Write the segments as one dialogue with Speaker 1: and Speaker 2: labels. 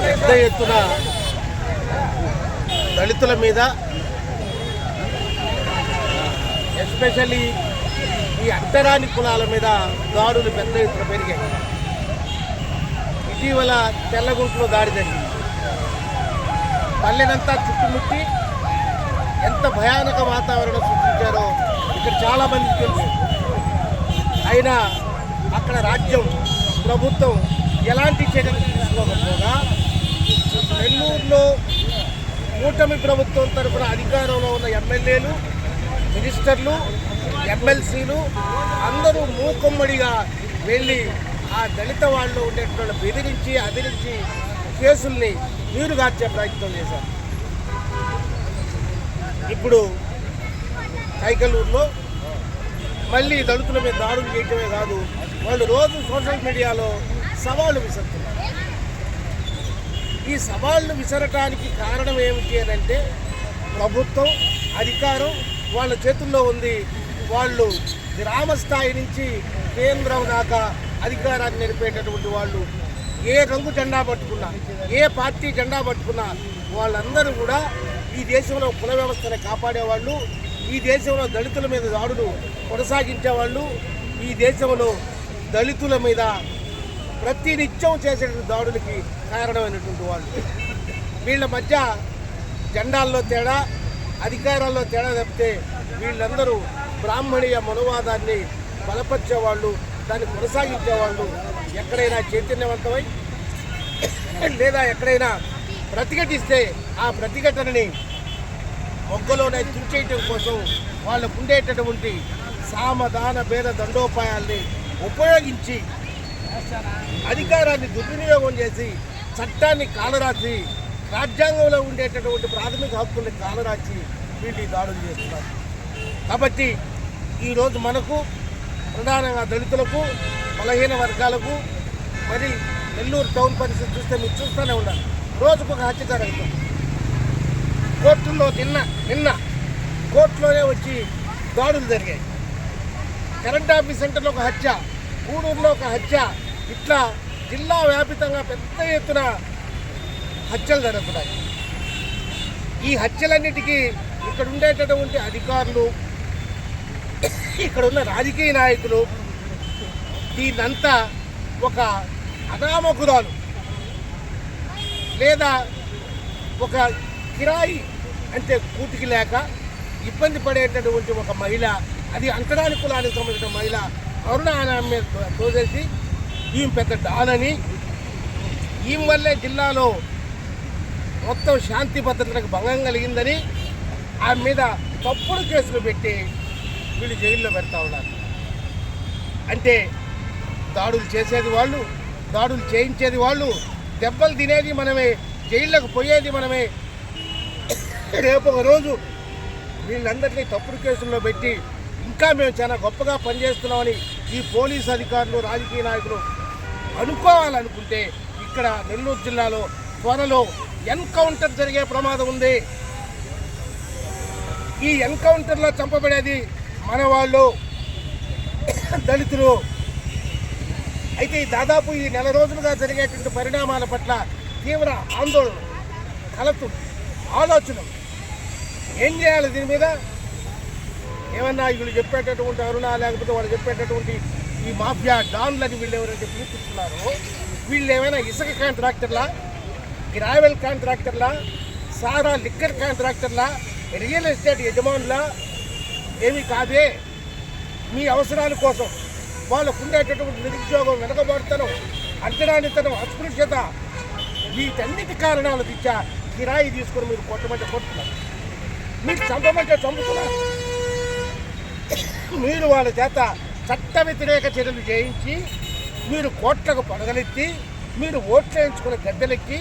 Speaker 1: పెద్ద ఎత్తున దళితుల మీద ఎస్పెషల్లీ ఈ అంటరాని కులాల మీద దాడులు పెద్ద ఎత్తున పెరిగాయి. ఇటీవల తెల్లగుంట్లో దాడి జరిగింది. పల్లెనంతా చుట్టుముట్టి ఎంత భయానక వాతావరణం సృష్టించారో ఇక్కడ చాలామందికి తెలుసు. అయినా అక్కడ రాజ్యం ప్రభుత్వం ఎలాంటి చర్యలు తీసుకోకపోగా నెల్లూరులో కూటమి ప్రభుత్వం తరఫున అధికారంలో ఉన్న ఎమ్మెల్యేలు మినిస్టర్లు ఎమ్మెల్సీలు అందరూ మూకుమ్మడిగా వెళ్ళి ఆ దళిత వాళ్ళు ఉండేటువంటి బెదిరించి అదిరించి కేసుల్ని నీరుగార్చే ప్రయత్నం చేశారు. ఇప్పుడు కైకలూరులో మళ్ళీ దళితుల మీద దాడులు చేయటమే కాదు వాళ్ళు రోజు సోషల్ మీడియాలో సవాళ్ళు విసురుతున్నారు. ఈ సవాళ్ళు విసరటానికి కారణం ఏమిటి అని అంటే ప్రభుత్వం అధికారం వాళ్ళ చేతుల్లో ఉంది. వాళ్ళు గ్రామ స్థాయి నుంచి కేంద్రం దాకా అధికారాన్ని నిలిపేటటువంటి వాళ్ళు ఏ రంగు జెండా పట్టుకున్నా ఏ పార్టీ జెండా పట్టుకున్నా వాళ్ళందరూ కూడా ఈ దేశంలో కుల వ్యవస్థను కాపాడేవాళ్ళు ఈ దేశంలో దళితుల మీద దాడులు కొనసాగించేవాళ్ళు ఈ దేశంలో దళితుల మీద ప్రతి నిత్యం చేసేటువంటి దాడులకి కారణమైనటువంటి వాళ్ళు. వీళ్ళ మధ్య జెండాల్లో తేడా అధికారాల్లో తేడా తప్పితే వీళ్ళందరూ బ్రాహ్మణీయ మనోవాదాన్ని బలపరిచేవాళ్ళు దాన్ని కొనసాగించేవాళ్ళు ఎక్కడైనా చైతన్యవంతమై లేదా ఎక్కడైనా ప్రతిఘటిస్తే ఆ ప్రతిఘటనని మొగ్గలోనే తుంచేయటం కోసం వాళ్ళకు ఉండేటటువంటి సామధాన భేద దండోపాయాల్ని ఉపయోగించి అధికారాన్ని దుర్వినియోగం చేసి చట్టాన్ని కాలరాసి రాజ్యాంగంలో ఉండేటటువంటి ప్రాథమిక హక్కుల్ని కాలరాసి వీళ్ళు దాడులు చేస్తున్నారు. కాబట్టి ఈరోజు మనకు ప్రధానంగా దళితులకు బలహీన వర్గాలకు మరి నెల్లూరు టౌన్ పరిస్థితి చూస్తే మీరు చూస్తూనే ఉన్నారు. రోజుకు ఒక హత్య జరుగుతుంది కోర్టులో నిన్న నిన్న కోర్టులోనే వచ్చి దాడులు జరిగాయి. కరెంట్ ఆఫీస్ సెంటర్లో ఒక హత్య గూడూరులో ఒక హత్య ఇట్లా జిల్లా వ్యాపితంగా పెద్ద ఎత్తున హత్యలు జరుగుతున్నాయి. ఈ హత్యలన్నిటికీ ఇక్కడ ఉండేటటువంటి అధికారులు ఇక్కడ ఉన్న రాజకీయ నాయకులు దీన్నంతా ఒక అనామకురాలు లేదా ఒక కిరాయి అంటే కూటికి లేక ఇబ్బంది పడేటటువంటి ఒక మహిళ అది అంతరాని కులానికి సంబంధించిన మహిళ కరుణ అనే మీద తోసేసి ఈమె పెద్ద డాలని. ఈమె వల్లే జిల్లాలో మొత్తం శాంతి భద్రతలకు భంగం కలిగిందని ఆమె మీద తప్పుడు కేసులు పెట్టి వీళ్ళు జైల్లో పెడతా ఉన్నారు. అంటే దాడులు చేసేది వాళ్ళు దాడులు చేయించేది వాళ్ళు దెబ్బలు తినేది మనమే జైళ్ళకు పోయేది మనమే. రేపు ఒక రోజు వీళ్ళందరినీ తప్పుడు కేసుల్లో పెట్టి ఇంకా మేము చాలా గొప్పగా పనిచేస్తున్నామని ఈ పోలీస్ అధికారులు రాజకీయ నాయకులు అనుకోవాలనుకుంటే ఇక్కడ నెల్లూరు జిల్లాలో త్వరలో ఎన్కౌంటర్ జరిగే ప్రమాదం ఉంది. ఈ ఎన్కౌంటర్లో చంపబడేది మన వాళ్ళు దళితులు. అయితే దాదాపు ఈ నెల రోజులుగా జరిగేటువంటి పరిణామాల పట్ల తీవ్ర ఆందోళన కలతు ఆలోచన. ఏం చేయాలి దీని మీద? ఏమన్నా వీళ్ళు చెప్పేటటువంటి అరుణ లేకపోతే వాళ్ళు చెప్పేటటువంటి ఈ మాఫియా డాన్లని వీళ్ళు ఎవరైతే పిలుపుతున్నారో వీళ్ళు ఏమైనా ఇసుక కాంట్రాక్టర్లా గ్రావెల్ కాంట్రాక్టర్లా సారా లిక్కర్ కాంట్రాక్టర్లా రియల్ ఎస్టేట్ యజమానులా? ఏమీ కాదే. మీ అవసరాల కోసం వాళ్ళకు ఉండేటటువంటి నిరుద్యోగం వెనకబడతనం అంటరానితనం అస్పృశ్యత వీటన్నిటి కారణాలు తెచ్చా కిరాయి తీసుకొని మీరు కొట్టమంటే కొట్టున్నారు మీరు చంపమంటే చంపుతున్నారు. మీరు వాళ్ళ చేత చట్ట వ్యతిరేక చర్యలు చేయించి మీరు కోట్లకు పడగలెత్తి మీరు ఓట్లు వేయించుకునే గద్దెలెక్కి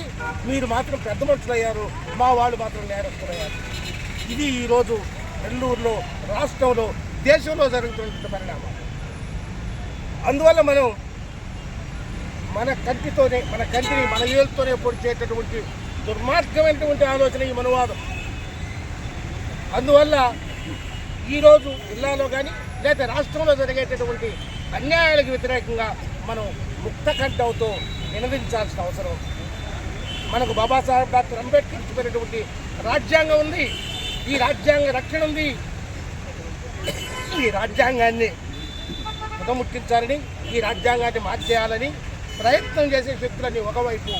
Speaker 1: మీరు మాత్రం పెద్ద మనుషులు అయ్యారు మా వాళ్ళు మాత్రం నేరస్తులయ్యారు. ఇది ఈరోజు నెల్లూరులో రాష్ట్రంలో దేశంలో జరుగుతున్న పరిణామం. అందువల్ల మనం మన కంటితోనే మన కంటిని మన ఏళ్ళతోనే పొడిచేటటువంటి దుర్మార్గమైనటువంటి ఆలోచన ఈ మనవాదం. అందువల్ల ఈరోజు జిల్లాలో కానీ లేదా రాష్ట్రంలో జరిగేటటువంటి అన్యాయాలకు వ్యతిరేకంగా మనం ముక్త కంఠంతో నినదించాల్సిన అవసరం. మనకు బాబాసాహెబ్ డాక్టర్ అంబేద్కర్ చెప్పినటువంటి రాజ్యాంగం ఉంది. ఈ రాజ్యాంగ రక్షణ ఉంది. ఈ రాజ్యాంగాన్ని ముఖముట్టించాలని ఈ రాజ్యాంగాన్ని మార్చేయాలని ప్రయత్నం చేసే శక్తులన్నీ ఒకవైపు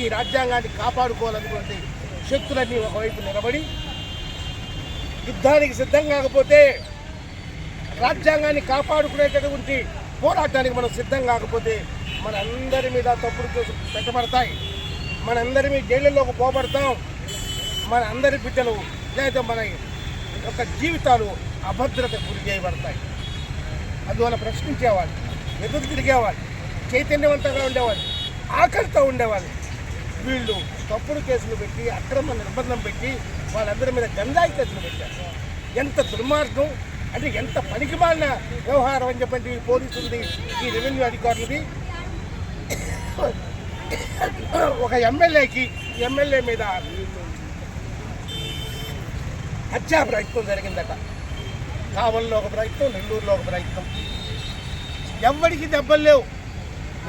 Speaker 1: ఈ రాజ్యాంగాన్ని కాపాడుకోవాలనుకుంటే శక్తులన్నీ ఒకవైపు నిలబడి యుద్ధానికి సిద్ధం కాకపోతే రాజ్యాంగాన్ని కాపాడుకునేటటువంటి పోరాటానికి మనం సిద్ధం కాకపోతే మనందరి మీద తప్పుడు కేసులు పెట్టబడతాయి. మనందరి మీద జైళ్ళలోకి పోబడతాం. మన అందరి బిడ్డలు లేదా మన యొక్క జీవితాలు అభద్రత గురి చేయబడతాయి. అందువల్ల ప్రశ్నించేవాళ్ళు ఎదురు తిరిగేవాళ్ళు చైతన్యవంతంగా ఉండేవాళ్ళు ఆకలితో ఉండేవాళ్ళు వీళ్ళు తప్పుడు కేసులు పెట్టి అక్రమ నిర్బంధం పెట్టి వాళ్ళందరి మీద గంజాయి కేసులు పెట్టారు. ఎంత దుర్మార్గం అంటే ఎంత పనికిమాలిన వ్యవహారం అని చెప్పండి ఈ పోలీసులది ఈ రెవెన్యూ అధికారులది. ఒక ఎమ్మెల్యేకి ఎమ్మెల్యే మీద హత్యా ప్రయత్నం జరిగిందట. కావల్లో ఒక ప్రయత్నం నెల్లూరులో ఒక ప్రయత్నం. ఎవరికి దెబ్బలు లేవు?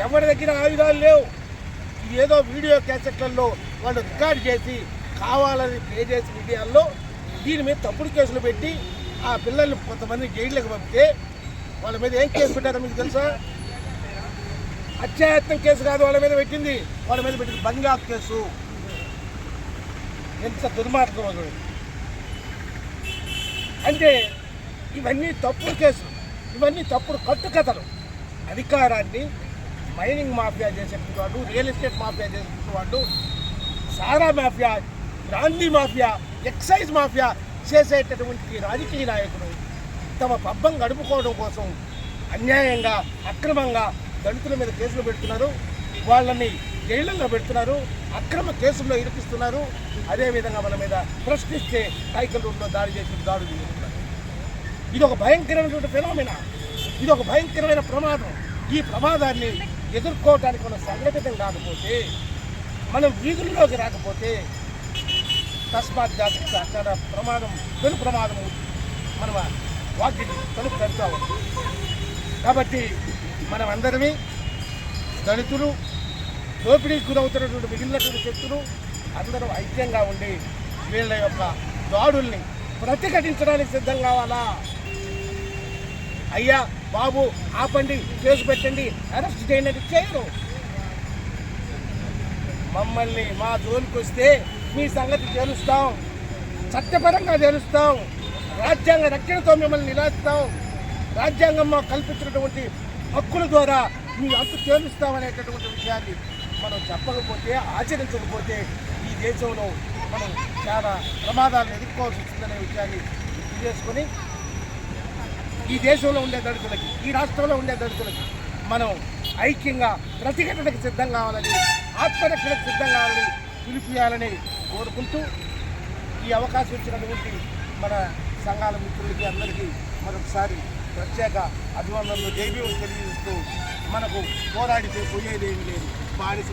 Speaker 1: ఎవరి దగ్గర ఆయుధాలు లేవు? ఏదో వీడియో క్యాసెట్లలో వాళ్ళు రికార్డ్ చేసి కావాలని ప్లే చేసి మీడియాల్లో దీని మీద తప్పుడు కేసులు పెట్టి ఆ పిల్లలు కొంతమంది జైళ్ళకి పంపితే వాళ్ళ మీద ఏం కేసు పెట్టారో మీకు తెలుసా? హత్యాయత్నం కేసు కాదు వాళ్ళ మీద పెట్టింది. వాళ్ళ మీద పెట్టింది బంగారు కేసు. ఎంత దుర్మార్గం అంటే ఇవన్నీ తప్పుడు కేసులు. ఇవన్నీ తప్పుడు కట్టుకథలు. అధికారాన్ని మైనింగ్ మాఫియా చేసేటువంటి వాడు రియల్ ఎస్టేట్ మాఫియా చేసేటువంటి వాడు సారా mafia Gandhi mafia excise mafia చేసేటటువంటి రాజకీయ నాయకులు తమ పబ్బం గడుపుకోవడం కోసం అన్యాయంగా అక్రమంగా దళితుల మీద కేసులు పెడుతున్నారు. వాళ్ళని జైళ్ళల్లో పెడుతున్నారు. అక్రమ కేసుల్లో ఇరిపిస్తున్నారు అదేవిధంగా మన మీద ప్రశ్నిస్తే సైకిల్ రోడ్లో దాడి చేసి దాడులు చేస్తున్నారు. ఇది ఒక భయంకరమైనటువంటి ఫెనోమినా. ఇది ఒక భయంకరమైన ప్రమాదం. ఈ ప్రమాదాన్ని ఎదుర్కోవటానికి మనం సంఘటితం కాకపోతే మనం వీధుల్లోకి రాకపోతే తస్మాత్ జాగ్రత్త చాలా ప్రమాదం పెను ప్రమాదం మన వాటిని తలుపు పెడతాము కాబట్టి మనం దళితులు దోపిడీకి గురవుతున్నటువంటి మిగిలినటువంటి శక్తులు అందరూ ఐక్యంగా ఉండి వీళ్ళ యొక్క దాడుల్ని ప్రతిఘటించడానికి సిద్ధం కావాలా? అయ్యా బాబు ఆపండి కేసు పెట్టండి అరెస్ట్ చేయండి చేయరు. మమ్మల్ని మా జోలికి వస్తే మీ సంగతి తెలుస్తాం. చట్టపరంగా తెలుస్తాం. రాజ్యాంగ రక్షణతో మిమ్మల్ని నిలాస్తాం రాజ్యాంగం మాకు కల్పించినటువంటి హక్కుల ద్వారా మీ అంత తేలుస్తామనేటటువంటి విషయాన్ని మనం చెప్పకపోతే ఆచరించకపోతే ఈ దేశంలో మనం చాలా ప్రమాదాలను ఎదుర్కోవాల్సి వస్తుందనే విషయాన్ని గుర్తు చేసుకొని ఈ దేశంలో ఉండే దళితులకి ఈ రాష్ట్రంలో ఉండే దళితులకి మనం ఐక్యంగా ప్రతిఘటనకు సిద్ధం కావాలని ఆత్మరక్షణకు సిద్ధం కావాలని పిలిపియాలని కోరుకుంటూ ఈ అవకాశం ఇచ్చినటువంటి మన సంఘాల మిత్రులకి అందరికీ మరొకసారి ప్రత్యేక అభివందనలు జైబీలు తెలియజేస్తూ మనకు పోరాడితే పోయేది లేదు. బానిస